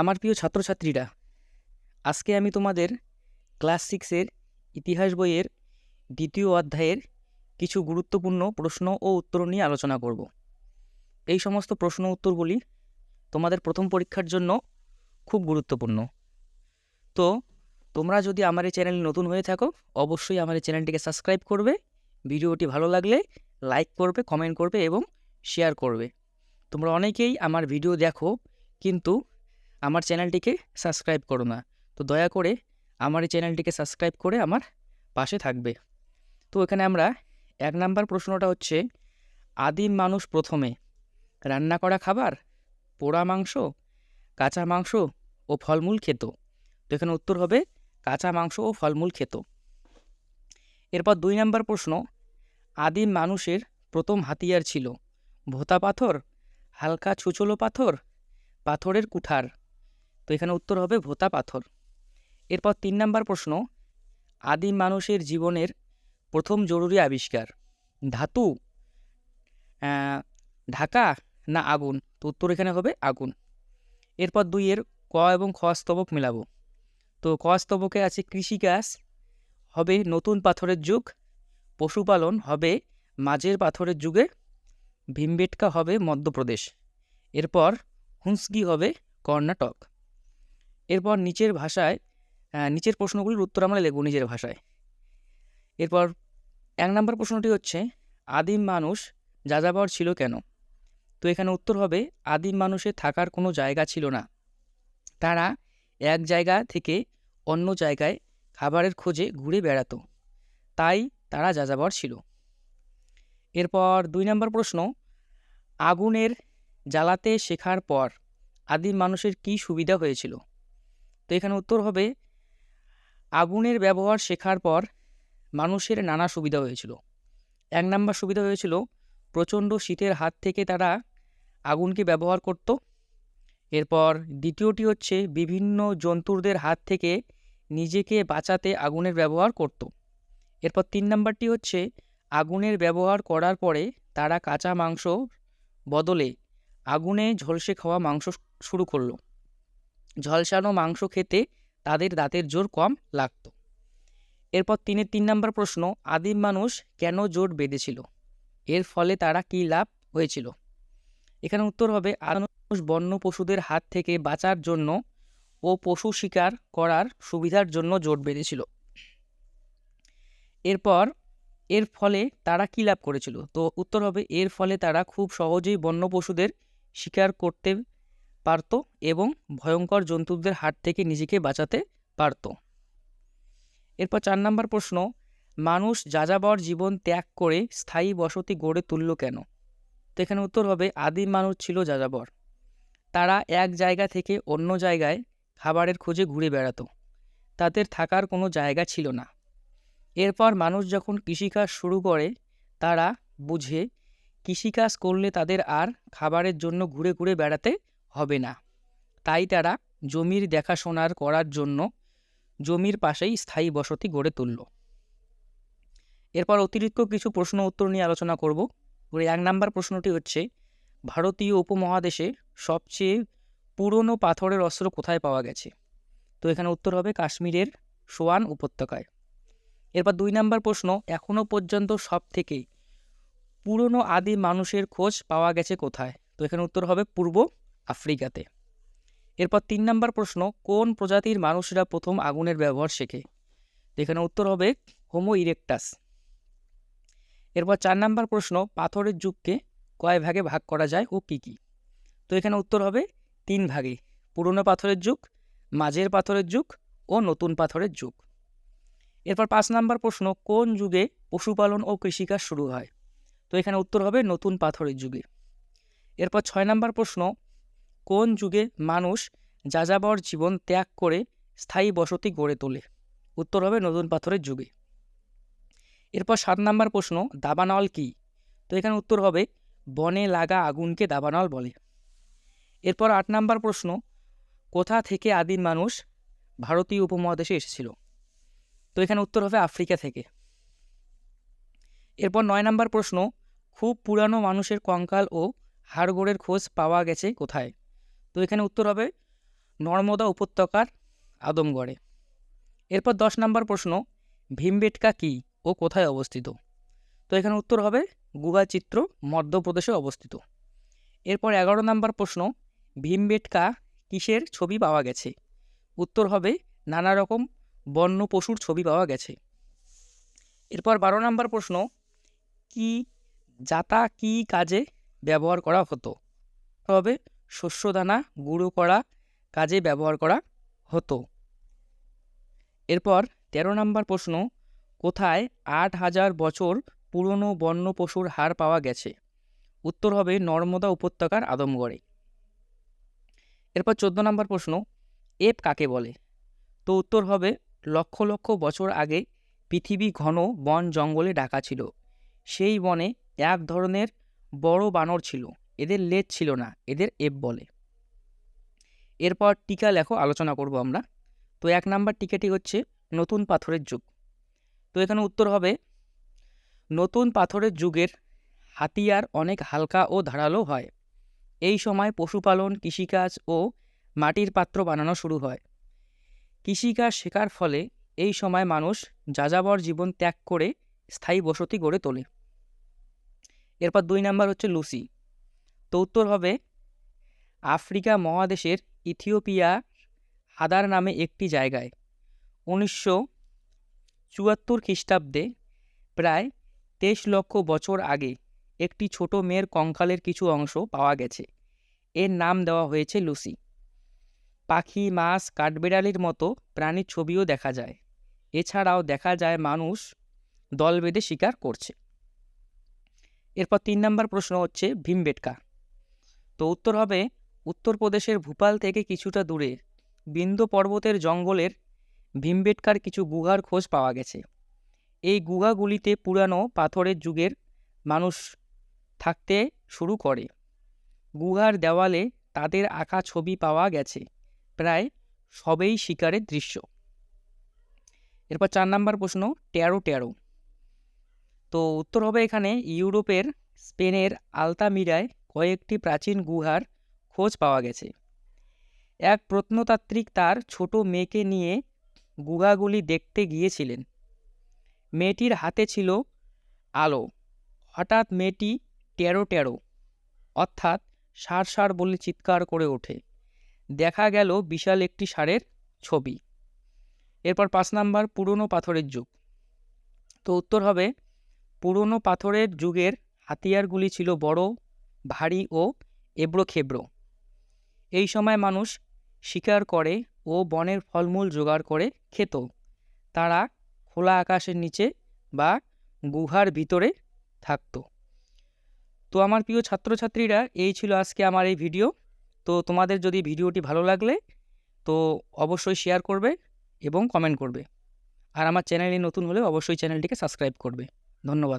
আমার প্রিয় ছাত্রছাত্রীরা, আজকে আমি তোমাদের ক্লাস সিক্সের ইতিহাস বইয়ের দ্বিতীয় অধ্যায়ের কিছু গুরুত্বপূর্ণ প্রশ্ন ও উত্তর নিয়ে আলোচনা করব। এই সমস্ত প্রশ্ন উত্তরগুলি তোমাদের প্রথম পরীক্ষার জন্য খুব গুরুত্বপূর্ণ। তো, তোমরা যদি আমার এই চ্যানেল নতুন হয়ে থাকো, অবশ্যই আমার এই চ্যানেলটিকে সাবস্ক্রাইব করবে, ভিডিওটি ভালো লাগলে লাইক করবে, কমেন্ট করবে এবং শেয়ার করবে। তোমরা অনেকেই আমার ভিডিও দেখো, কিন্তু আমার চ্যানেলটিকে সাবস্ক্রাইব করো না। তো দয়া করে আমার এই চ্যানেলটিকে সাবস্ক্রাইব করে আমার পাশে থাকবে। তো এখানে আমরা এক নাম্বার প্রশ্নটা হচ্ছে, আদিম মানুষ প্রথমে রান্না করা খাবার পোড়া মাংস, কাঁচা মাংস ও ফলমূল খেত। তো এখানে উত্তর হবে, কাঁচা মাংস ও ফলমূল খেত। এরপর দুই নাম্বার প্রশ্ন, আদিম মানুষের প্রথম হাতিয়ার ছিল ভোতা পাথর, হালকা ছুচলো পাথর, পাথরের কুঠার। তো এখানে উত্তর হবে ভোতা পাথর। এরপর তিন নাম্বার প্রশ্ন, আদিম মানুষের জীবনের প্রথম জরুরি আবিষ্কার, ধাতু ঢাকা না আগুন? তো উত্তর এখানে হবে আগুন। এরপর দুইয়ের ক এবং খ স্তবক মেলাবো। তো ক স্তবকে আছে কৃষিকাজ, হবে নতুন পাথরের যুগ, পশুপালন, হবে মাঝের পাথরের যুগে, ভীমবেটকা হবে মধ্যপ্রদেশ। এরপর হুঁসগি হবে কর্ণাটক। এরপর নিচের ভাষায় নিচের প্রশ্নগুলির উত্তর আমরা লিখব নিজের ভাষায়। এরপর এক নম্বর প্রশ্নটি হচ্ছে, আদিম মানুষ যাযাবর ছিল কেন? তো এখানে উত্তর হবে, আদিম মানুষের থাকার কোনো জায়গা ছিল না। তারা এক জায়গা থেকে অন্য জায়গায় খাবারের খোঁজে ঘুরে বেড়াতো। তাই তারা যাযাবর ছিল। এরপর দুই নম্বর প্রশ্ন, আগুনের জ্বালাতে শেখার পর আদিম মানুষের কী সুবিধা হয়েছিল? তো এখানে উত্তর হবে, আগুনের ব্যবহার শেখার পর মানুষের নানা সুবিধা হয়েছিল। এক নম্বর সুবিধা হয়েছিল, প্রচণ্ড শীতের হাত থেকে তারা আগুনকে ব্যবহার করত। এরপর দ্বিতীয়টি হচ্ছে, বিভিন্ন জন্তুদের হাত থেকে নিজেকে বাঁচাতে আগুনের ব্যবহার করত। এরপর তিন নম্বরটি হচ্ছে, আগুনের ব্যবহার করার পরে তারা কাঁচা মাংস বদলে আগুনে ঝলসে খাওয়া মাংস শুরু করল। ঝলসানো মাংস খেতে তাদের দাঁতের জোর কম লাগতো। এরপর তিনের তিন নম্বর প্রশ্ন, আদিম মানুষ কেন জোট বেঁধেছিল? এর ফলে তারা কী লাভ হয়েছিল? এখানে উত্তর হবে মানুষ বন্য পশুদের হাত থেকে বাঁচার জন্য ও পশু শিকার করার সুবিধার জন্য জোট বেঁধেছিল। এরপর এর ফলে তারা কী লাভ করেছিল? তো উত্তর হবে, এর ফলে তারা খুব সহজেই বন্য পশুদের শিকার করতে পারত এবং ভয়ঙ্কর জন্তুদের হাত থেকে নিজেকে বাঁচাতে পারত। এরপর চার নম্বর প্রশ্ন, মানুষ যাযাবর জীবন ত্যাগ করে স্থায়ী বসতি গড়ে তুলল কেন? তো এখানে উত্তর হবে, আদিম মানুষ ছিল যাযাবর। তারা এক জায়গা থেকে অন্য জায়গায় খাবারের খোঁজে ঘুরে বেড়াতো। তাদের থাকার কোনো জায়গা ছিল না। এরপর মানুষ যখন কৃষিকাজ শুরু করে, তারা বুঝে কৃষিকাজ করলে তাদের আর খাবারের জন্য ঘুরে ঘুরে বেড়াতে হবে না। তাই তারা জমির দেখাশোনার করার জন্য জমির পাশেই স্থায়ী বসতি গড়ে তুলল। এরপর অতিরিক্ত কিছু প্রশ্ন উত্তর নিয়ে আলোচনা করব। এক নাম্বার প্রশ্নটি হচ্ছে, ভারতীয় উপমহাদেশে সবচেয়ে পুরনো পাথরের অস্ত্র কোথায় পাওয়া গেছে? তো এখানে উত্তর হবে কাশ্মীরের সোয়ান উপত্যকায়। এরপর দুই নাম্বার প্রশ্ন এখনও পর্যন্ত সব থেকে পুরনো আদিম মানুষের খোঁজ পাওয়া গেছে কোথায়? তো এখানে উত্তর হবে পূর্ব আফ্রিকাতে। এরপর তিন নম্বর প্রশ্ন, কোন প্রজাতির মানুষরা প্রথম আগুনের ব্যবহার শেখে? তো এখানে উত্তর হবে, হোমো ইরেকটাস। এরপর চার নম্বর প্রশ্ন, পাথরের যুগকে কয় ভাগে ভাগ করা যায় ও কী কী? তো এখানে উত্তর হবে, তিন ভাগে, পুরনো পাথরের যুগ, মাঝের পাথরের যুগ ও নতুন পাথরের যুগ। এরপর পাঁচ নম্বর প্রশ্ন, কোন যুগে পশুপালন ও কৃষিকাজ শুরু হয়? তো এখানে উত্তর হবে, নতুন পাথরের যুগে। এরপর ছয় নম্বর প্রশ্ন কোন যুগে মানুষ যাযাবর জীবন ত্যাগ করে স্থায়ী বসতি গড়ে তোলে? উত্তর হবে নতুন পাথরের যুগে। এরপর সাত নম্বর প্রশ্ন, দাবানল কি? তো এখানে উত্তর হবে, বনে লাগা আগুনকে দাবানল বলে। এরপর আট নম্বর প্রশ্ন, কোথা থেকে আদিম মানুষ ভারতীয় উপমহাদেশে এসেছিল? তো এখানে উত্তর হবে আফ্রিকা থেকে। এরপর নয় নম্বর প্রশ্ন, খুব পুরানো মানুষের কঙ্কাল ও হাড়গোড়ের খোঁজ পাওয়া গেছে কোথায়? তো এখানে উত্তর হবে নর্মদা উপত্যকার আদমগড়ে। এরপর দশ নম্বর প্রশ্ন, ভীমবেটকা কী ও কোথায় অবস্থিত? তো এখানে উত্তর হবে গুহাচিত্র মধ্যপ্রদেশে অবস্থিত। এরপর এগারো নম্বর প্রশ্ন, ভীমবেটকা কিসের ছবি পাওয়া গেছে? উত্তর হবে নানা রকম বন্য পশুর ছবি পাওয়া গেছে। এরপর বারো নম্বর প্রশ্ন, কি যাতা কি কাজে ব্যবহার করা হতো? হবে শস্যদানা, গুঁড়ো করা, কাজে ব্যবহার করা হতো। এরপর তেরো নম্বর প্রশ্ন, কোথায় আট হাজার বছর পুরনো বন্য পশুর হাড় পাওয়া গেছে? উত্তর হবে নর্মদা উপত্যকার আদমগড়ে। এরপর চোদ্দ নম্বর প্রশ্ন, এপ কাকে বলে? তো উত্তর হবে, লক্ষ লক্ষ বছর আগে পৃথিবী ঘন বন জঙ্গলে ঢাকা ছিল। সেই বনে এক ধরনের বড় বানর ছিল। এদের লেজ ছিল না, এদের এপ বলে। এরপর টিকা লেখো, আলোচনা করব আমরা। তো এক নাম্বার টিকাটি হচ্ছে নতুন পাথরের যুগ। তো এখানে উত্তর হবে, নতুন পাথরের যুগের হাতিয়ার অনেক হালকা ও ধারালো হয়। এই সময় পশুপালন, কৃষিকাজ ও মাটির পাত্র বানানো শুরু হয়। কৃষিকাজ শেখার ফলে এই সময় মানুষ যাযাবর জীবন ত্যাগ করে স্থায়ী বসতি গড়ে তোলে। এরপর দুই নাম্বার হচ্ছে লুসি। তো উত্তর হবে আফ্রিকা মহাদেশের ইথিওপিয়া হাদার নামে একটি জায়গায়। উনিশশো চুয়াত্তর খ্রিস্টাব্দে, প্রায় তেইশ লক্ষ বছর আগে একটি ছোট মেয়ের কঙ্কালের কিছু অংশ পাওয়া গেছে। এর নাম দেওয়া হয়েছে লুসি। পাখি, মাছ, কাঠবেড়ালির মতো প্রাণীর ছবিও দেখা যায়। এছাড়াও দেখা যায় মানুষ দল বেঁধে শিকার করছে। এরপর তিন নম্বর প্রশ্ন হচ্ছে ভীমবেটকা। তো উত্তর হবে উত্তরপ্রদেশের ভূপাল থেকে কিছুটা দূরে বিন্ধ্য পর্বতের জঙ্গলের ভীমবেটকার কিছু গুহার খোঁজ পাওয়া গেছে। এই গুহাগুলিতে পুরানো পাথরের যুগের মানুষ থাকতে শুরু করে। গুহার দেওয়ালে তাদের আঁকা ছবি পাওয়া গেছে। প্রায় সবেই শিকারের দৃশ্য। এরপর চার নাম্বার প্রশ্ন, টেরো টেরো। তো উত্তর হবে এখানে ইউরোপের স্পেনের আলতামিরায় কয়েকটি প্রাচীন গুহার খোঁজ পাওয়া গেছে। এক প্রত্নতাত্ত্বিক তার ছোট মেয়েকে নিয়ে গুহাগুলি দেখতে গিয়েছিলেন। মেয়েটির হাতে ছিল আলো। হঠাৎ মেয়েটি টেরো টেরো, অর্থাৎ সার সার বলে চিৎকার করে ওঠে। দেখা গেল বিশাল একটি ষাঁড়ের ছবি। এরপর পাঁচ নাম্বার পুরনো পাথরের যুগ। তো উত্তর হবে, পুরনো পাথরের যুগের হাতিয়ারগুলি ছিল বড় ভারী ও এবড়ো খেবড়ো এই সময় মানুষ শিকার করে ও বনের ফলমূল জোগাড় করে খেত। তারা খোলা আকাশের নিচে বা গুহার ভিতরে থাকত। তো আমার প্রিয় ছাত্রছাত্রীরা, এই ছিল আজকে আমার এই ভিডিও। তো তোমাদের যদি ভিডিওটি ভালো লাগলে, তো অবশ্যই শেয়ার করবে এবং কমেন্ট করবে। আর আমার চ্যানেলে নতুন হলে অবশ্যই চ্যানেলটিকে সাবস্ক্রাইব করবে। ধন্যবাদ।